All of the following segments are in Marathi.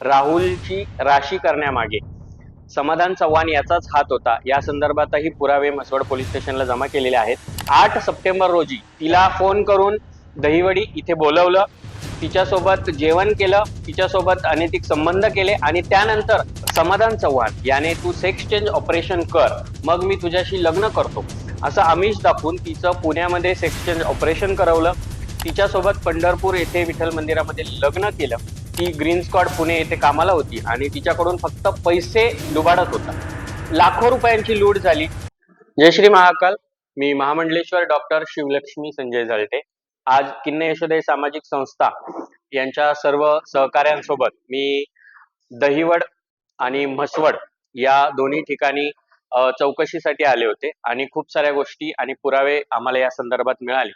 राहुलची राशी करण्यामागे. समाधान चव्हाण याचाच हात होता. या संदर्भातही पुरावे म्हसवड पोलीस स्टेशनला जमा केलेले आहेत. आठ सप्टेंबर रोजी तिला फोन करून दहिवडी इथे बोलवलं. तिच्यासोबत जेवण केलं. तिच्यासोबत अनैतिक संबंध केले आणि त्यानंतर समाधान चव्हाण याने तू सेक्स चेंज ऑपरेशन कर. मग मी तुझ्याशी लग्न करतो. असं आमिष दाखवून तिचं पुण्यामध्ये सेक्स चेंज ऑपरेशन करवलं. तिच्यासोबत पंढरपूर येथे विठ्ठल मंदिरामध्ये लग्न केलं. ती ग्रीन स्कॉड पुणे येथे कामाला होती आणि तिच्याकडून फक्त पैसे लुबाडत होता. लाखो रुपयांची लूट झाली. जय श्री महाकाल. मी महामंडलेश्वर डॉक्टर शिवलक्ष्मी संजय जळटे आज किन्ने यशोदय सामाजिक संस्था यांच्या सर्व सहकाऱ्यांसोबत मी दहिवड आणि म्हसवड या दोन्ही ठिकाणी चौकशीसाठी आले होते आणि खूप साऱ्या गोष्टी आणि पुरावे आम्हाला या संदर्भात मिळाले.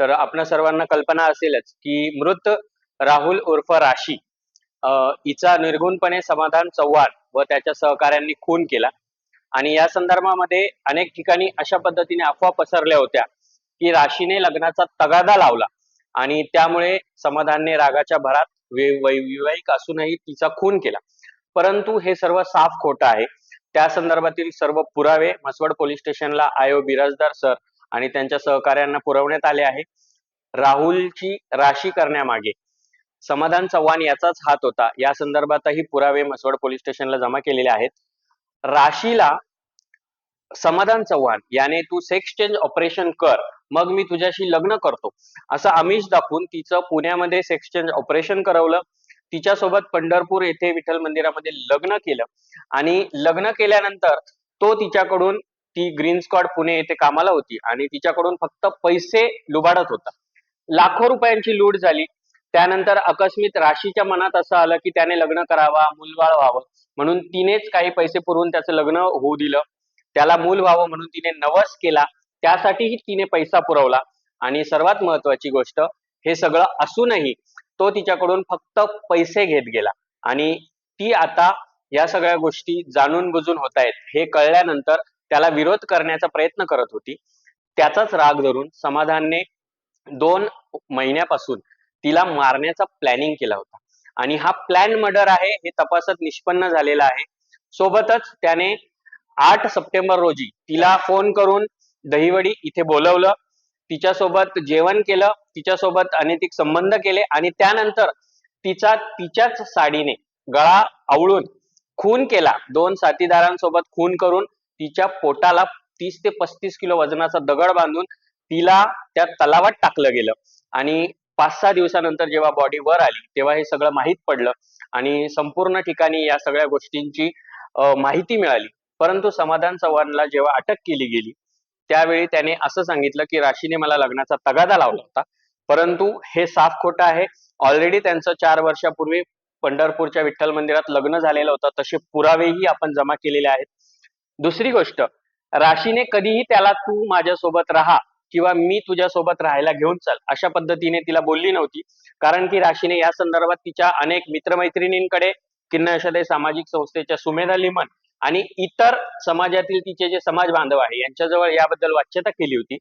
तर आपल्या सर्वांना कल्पना असेलच की मृत राहुल उर्फ राशी. हिचा निर्गुणपणे समाधान चव्हाण व त्याच्या सहकाऱ्यांनी खून केला. आणि या संदर्भामध्ये अनेक ठिकाणी अशा पद्धतीने अफवा पसरल्या होत्या की राशीने लग्नाचा तगादा लावला आणि त्यामुळे समाधानने रागाच्या भरात वैवाहिक वै- असूनही तिचा खून केला. परंतु हे सर्व साफ खोटं आहे. त्या संदर्भातील सर्व पुरावे म्हसवड पोलीस स्टेशनला आयो बिराजदार सर आणि त्यांच्या सहकाऱ्यांना पुरवण्यात आले आहे. राहुलची राशी करण्यामागे समाधान चव्हाण याचाच हात होता. या संदर्भातही पुरावे म्हसवड पोलीस स्टेशनला जमा केलेले आहेत. राशीला समाधान चव्हाण याने तू सेक्स चेंज ऑपरेशन कर मग मी तुझ्याशी लग्न करतो. असं आमिष दाखवून तिचं पुण्यामध्ये सेक्स चेंज ऑपरेशन करवलं. तिच्यासोबत पंढरपूर येथे विठ्ठल मंदिरामध्ये लग्न केलं. आणि लग्न केल्यानंतर तो तिच्याकडून ती ग्रीन स्कॉट पुणे येथे कामाला होती. आणि तिच्याकडून फक्त पैसे लुबाडत होता. लाखो रुपयांची लूट झाली. त्यानंतर आकस्मित राशीच्या मनात असं आलं की त्याने लग्न करावा मूलबाळ व्हावं. म्हणून तिनेच काही पैसे पुरवून त्याचं लग्न होऊ दिलं. त्याला मूल व्हावं म्हणून तिने नवस केला. त्यासाठीही तिने पैसा पुरवला. आणि सर्वात महत्वाची गोष्ट हे सगळं असूनही तो तिच्याकडून फक्त पैसे घेत गेला. आणि ती आता या सगळ्या गोष्टी जाणून बुजून होत आहेत. हे कळल्यानंतर त्याला विरोध करण्याचा प्रयत्न करत होती. त्याचाच राग धरून समाधानने दोन महिन्यापासून तिला मारण्याचा प्लॅनिंग केला होता. आणि हा प्लॅन मर्डर आहे हे तपासात निष्पन्न झालेला आहे. सोबतच त्याने आठ सप्टेंबर रोजी तिला फोन करून दहिवडी इथे बोलवलं. तिच्यासोबत जेवण केलं तिच्यासोबत अनैतिक संबंध केले आणि त्यानंतर तिचा तिच्याच साडीने गळा आवळून खून केला. दोन साथीदारांसोबत खून करून तिच्या पोटाला तीस ते पस्तीस किलो वजनाचा दगड बांधून तिला त्या तलावात टाकलं गेलं. आणि पाच सहा दिवसानंतर जेव्हा बॉडी वर आली तेव्हा हे सगळं माहीत पडलं आणि संपूर्ण ठिकाणी या सगळ्या गोष्टींची माहिती मिळाली. परंतु समाधान चव्हाणला जेव्हा अटक केली गेली त्यावेळी त्याने असं सांगितलं की राशीने मला लग्नाचा तगादा लावला होता. परंतु हे साफ खोटं आहे. ऑलरेडी त्यांचं चार वर्षापूर्वी पंढरपूरच्या विठ्ठल मंदिरात लग्न झालेलं होतं. तसे पुरावेही आपण जमा केलेले आहेत. दुसरी गोष्ट राशीने कधीही त्याला तू माझ्यासोबत राहा. किंवा मी तुझ्यासोबत राहायला घेऊन चल अशा पद्धतीने तिला बोलली नव्हती. कारण की राशीने या संदर्भात तिच्या अनेक मित्रमैत्रिणींकडे किन्न सामाजिक संस्थेच्या सुमेधा लिमन आणि इतर समाजातील तिचे जे समाज बांधव आहे यांच्याजवळ याबद्दल वाच्यता केली होती.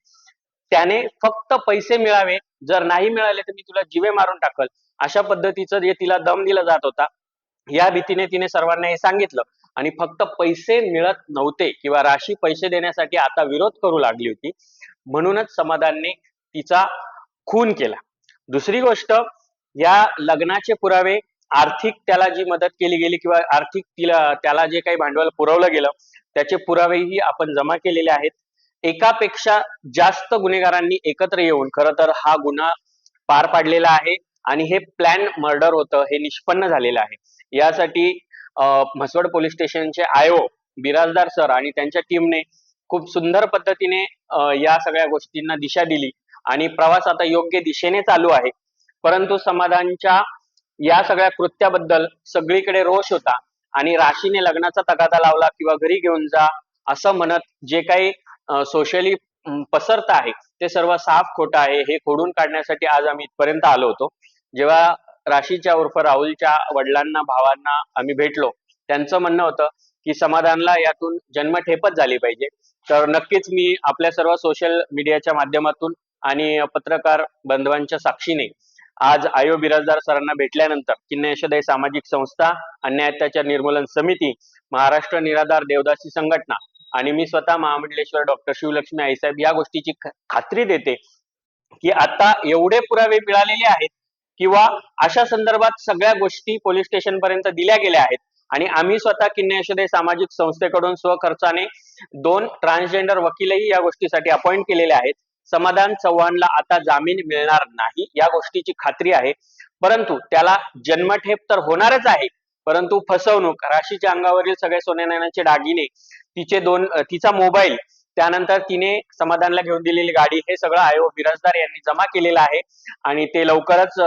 त्याने फक्त पैसे मिळावे जर नाही मिळाले तर मी तुला जीवे मारून टाकल. अशा पद्धतीचं जे तिला दम दिला जात होता या भीतीने तिने सर्वांना हे सांगितलं. आणि फक्त पैसे मिळत नव्हते किंवा राशी पैसे देण्यासाठी आता विरोध करू लागली होती. म्हणूनच समाधानने तिचा खून केला. दुसरी गोष्ट या लग्नाचे पुरावे आर्थिक त्याला जी मदत केली गेली किंवा आर्थिक तिला त्याला जे काही भांडवल पुरवलं गेलं त्याचे पुरावेही आपण जमा केलेले आहेत. एकापेक्षा जास्त गुन्हेगारांनी एकत्र येऊन खरं तर हा गुन्हा पार पाडलेला आहे आणि हे प्लॅन मर्डर होतं हे निष्पन्न झालेलं आहे. यासाठी म्हसवड पोलीस स्टेशनचे आयो बिराजदार सर आणि त्यांच्या टीमने खूप सुंदर पद्धतीने या सगळ्या गोष्टींना दिशा दिली. आणि प्रवास आता योग्य दिशेने चालू आहे. परंतु समाधानच्या या सगळ्या कृत्याबद्दल सगळीकडे रोष होता. आणि राशीने लग्नाचा तगादा लावला किंवा घरी घेऊन जा असं म्हणत जे काही सोशली पसरत आहे ते सर्व साफ खोटं आहे. हे खोडून काढण्यासाठी आज आम्ही इथपर्यंत आलो होतो. जेव्हा राशीच्या उर्फ राहुलच्या वडिलांना भावांना आम्ही भेटलो त्यांचं म्हणणं होतं की समाधानला यातून जन्मठेपच झाली पाहिजे. तर नक्कीच मी आपल्या सर्व सोशल मीडियाच्या माध्यमातून आणि पत्रकार बांधवांच्या साक्षीने आज आयो बिराजदार सरांना भेटल्यानंतर किन्नयशोदय सामाजिक संस्था अन्याय अत्याचार निर्मूलन समिती महाराष्ट्र निराधार देवदासी संघटना आणि मी स्वतः महामंडलेश्वर डॉक्टर शिवलक्ष्मी आईसाहेब या गोष्टीची खात्री देते की आता एवढे पुरावे मिळालेले आहेत किंवा अशा संदर्भात सगळ्या गोष्टी पोलीस स्टेशन पर्यंत दिल्या गेल्या आहेत. आणि आम्ही स्वतः किन्नर सामाजिक संस्थेकडून स्वखर्चाने दोन ट्रान्सजेंडर वकीलही या गोष्टीसाठी अपॉइंट केलेले आहेत. समाधान चव्हाणला आता जामीन मिळणार नाही या गोष्टीची खात्री आहे. परंतु त्याला जन्मठेप तर होणारच आहे परंतु फसवणूक राशीच्या अंगावरील सगळे सोनेनाण्याचे दागिने तिचे दोन तिचा मोबाईल त्यानंतर तिने समाधानला घेऊन दिलेली गाडी हे सगळं आयोग बिराजदार यांनी जमा केलेलं आहे. आणि ते लवकरच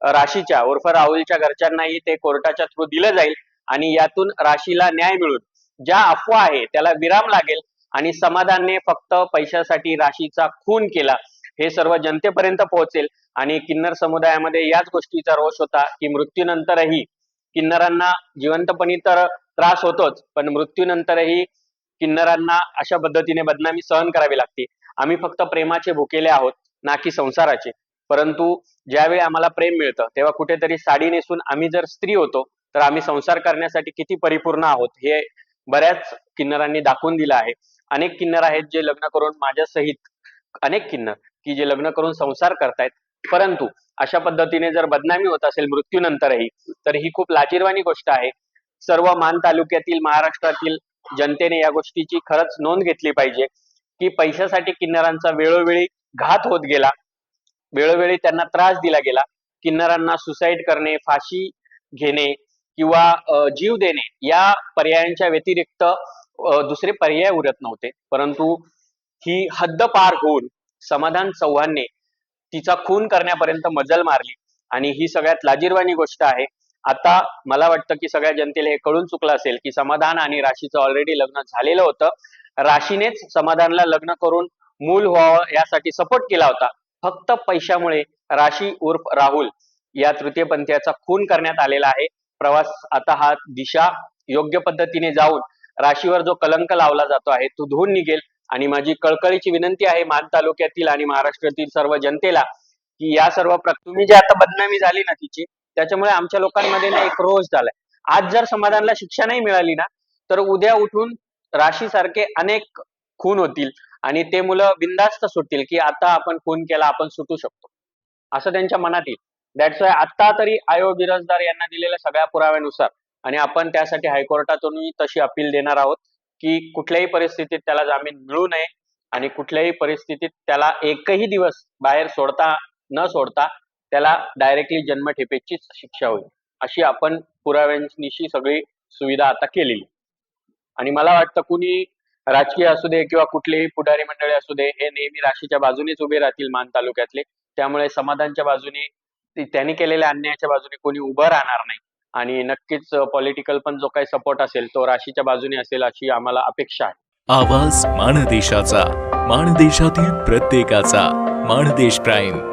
राशीच्या उर्फ राहुलच्या घरच्यांनाही ते कोर्टाच्या थ्रू दिलं जाईल. आणि यातून राशीला न्याय मिळून ज्या अफवा आहे त्याला विराम लागेल आणि समाधानने फक्त पैशासाठी राशीचा खून केला हे सर्व जनतेपर्यंत पोहोचेल. आणि किन्नर समुदायामध्ये याच गोष्टीचा रोष होता की मृत्यूनंतरही किन्नरांना जिवंतपणी तर त्रास होतोच पण मृत्यूनंतरही किन्नरांना अशा पद्धतीने बदनामी सहन करावी लागते. आम्ही फक्त प्रेमाचे भुकेले आहोत ना की संसाराचे. परंतु ज्यावेळी आम्हाला प्रेम मिळतं तेव्हा कुठेतरी साडी नेसून आम्ही जर स्त्री होतो तर आम्ही संसार करण्यासाठी किती परिपूर्ण आहोत हे बऱ्याच किन्नरांनी दाखवून दिलं आहे. अनेक किन्नर आहेत जे लग्न करून माझ्या सहित अनेक किन्नर की जे लग्न करून संसार करतायत. परंतु अशा पद्धतीने जर बदनामी होत असेल मृत्यूनंतरही तर ही खूप लाजीरवाणी गोष्ट आहे. सर्व मान तालुक्यातील महाराष्ट्रातील जनतेने या गोष्टीची खरंच नोंद घेतली पाहिजे की पैशासाठी किन्नरांचा वेळोवेळी घात होत गेला वेळोवेळी त्यांना त्रास दिला गेला. किन्नरांना सुसाईड करणे फाशी घेणे किंवा जीव देणे या पर्यायांच्या व्यतिरिक्त दुसरे पर्याय उरत नव्हते. परंतु ही हद्द पार होऊन समाधान चव्हाणने तिचा खून करण्यापर्यंत मजल मारली आणि ही सगळ्यात लाजीरवाणी गोष्ट आहे. आता मला वाटतं की सगळ्या जनतेला हे कळून चुकलं असेल की समाधान आणि राशीचं ऑलरेडी लग्न झालेलं होतं. राशीनेच समाधानला लग्न करून मूल व्हावं यासाठी सपोर्ट केला होता. फक्त पैशामुळे राशी उर्फ राहुल या तृतीयपंथीयाचा खून करण्यात आलेला आहे. प्रवास आता हा दिशा योग्य पद्धतीने जाऊन राशीवर जो कलंक लावला जातो आहे तो धुवून निघेल. आणि माझी कळकळीची विनंती आहे मान तालुक्यातील आणि महाराष्ट्रातील सर्व जनतेला की या सर्व तुम्ही जी आता बदनामी झाली ना तिची त्याच्यामुळे आमच्या लोकांमध्ये ना एक रोष झालाय. आज जर समाधानला शिक्षा नाही मिळाली ना तर उद्या उठून राशी सारखे अनेक खून होतील आणि ते मुलं बिंदास्त सुटतील की आता आपण खून केला आपण सुटू शकतो. असं त्यांच्या मनात येईल. दॅट्स वाय आता तरी आयोग बिराजदार यांना दिलेल्या सगळ्या पुराव्यानुसार. आणि आपण त्यासाठी हायकोर्टातूनही तशी अपील देणार आहोत की कुठल्याही परिस्थितीत त्याला जामीन मिळू नये आणि कुठल्याही परिस्थितीत त्याला एकही दिवस बाहेर सोडता न सोडता त्याला डायरेक्टली जन्मठेपेचीच शिक्षा होईल. अशी आपण पुराव्यांनीशी सगळी सुविधा आता केलेली. आणि मला वाटतं कुणी राजकीय असू दे किंवा कुठलेही पुढारी मंडळी असू दे हे नेहमी राशीच्या बाजूनेच उभे राहतील मान तालुक्यातले. त्यामुळे समाधानच्या बाजूने त्यांनी केलेल्या अन्यायाच्या बाजूने कोणी उभं राहणार नाही. आणि नक्कीच पॉलिटिकल पण जो काही सपोर्ट असेल तो राशीच्या बाजूने असेल अशी आम्हाला अपेक्षा आहे. आवाज माणदेशाचा माणदेशातील प्रत्येकाचा माणदेश प्राईम.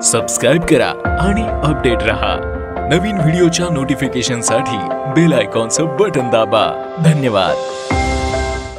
सबस्क्राईब करा आणि अपडेट रहा. नवीन व्हिडिओच्या नोटिफिकेशनसाठी बेल आयकॉनचं बटन दाबा. धन्यवाद.